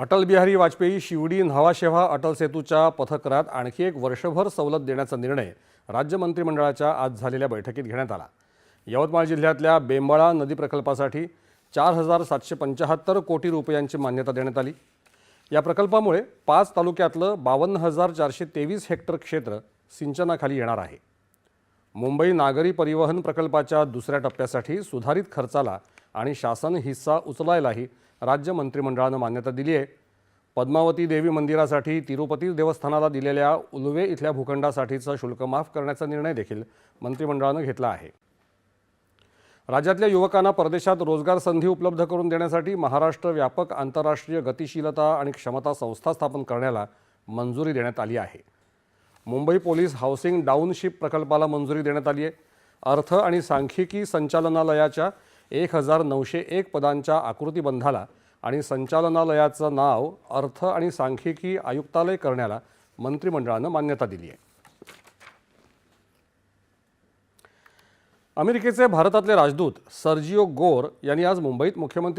अटल बिहारी वाजपेयी शिवडी न्हावाशेव्हा अटल सेतूच्या पथकरात आणखी एक वर्षभर सवलत देण्याचा निर्णय राज्य मंत्रिमंडळाच्या आज झालेल्या बैठकीत घेण्यात आला. यवतमाळ जिल्ह्यातल्या बेंबाळा नदी प्रकल्पासाठी चार हजार सातशे पंच्याहत्तर कोटी रुपयांची मान्यता देण्यात आली. या प्रकल्पामुळे पाच तालुक्यातलं बावन्न हजार चारशे तेवीस हेक्टर क्षेत्र सिंचनाखाली येणार आहे. मुंबई नागरी परिवहन प्रकल्पाच्या दुसऱ्या टप्प्यासाठी सुधारित खर्चाला आणि शासन हिस्सा उचलायलाही राज्य मंत्रिमंडळानं मान्यता दिली आहे. पद्मावती देवी मंदिरासाठी तिरुपती देवस्थानाला दिलेल्या उलवे इथल्या भूखंडासाठीचं शुल्क माफ करण्याचा निर्णय देखील मंत्रिमंडळानं घेतला आहे. राज्यातल्या युवकांना परदेशात रोजगार संधी उपलब्ध करून देण्यासाठी महाराष्ट्र व्यापक आंतरराष्ट्रीय गतिशीलता आणि क्षमता संस्था स्थापन करण्याला मंजुरी देण्यात आली आहे. मुंबई पोलीस हाऊसिंग डाऊनशिप प्रकल्पाला मंजुरी देण्यात आली आहे. अर्थ आणि सांख्यिकी संचालनालयाच्या एक हजार नऊशे एक पदांच्या आकृतीबंधाला आणि संचालनालयाचं नाव अर्थ आणि सांख्यिकी आयुक्तालय करण्याला मंत्रिमंडळानं मान्यता दिली आहे. अमेरिकेचे भारतातले राजदूत सर्जिओ गोर यांनी आज मुंबईत मुख्यमंत्री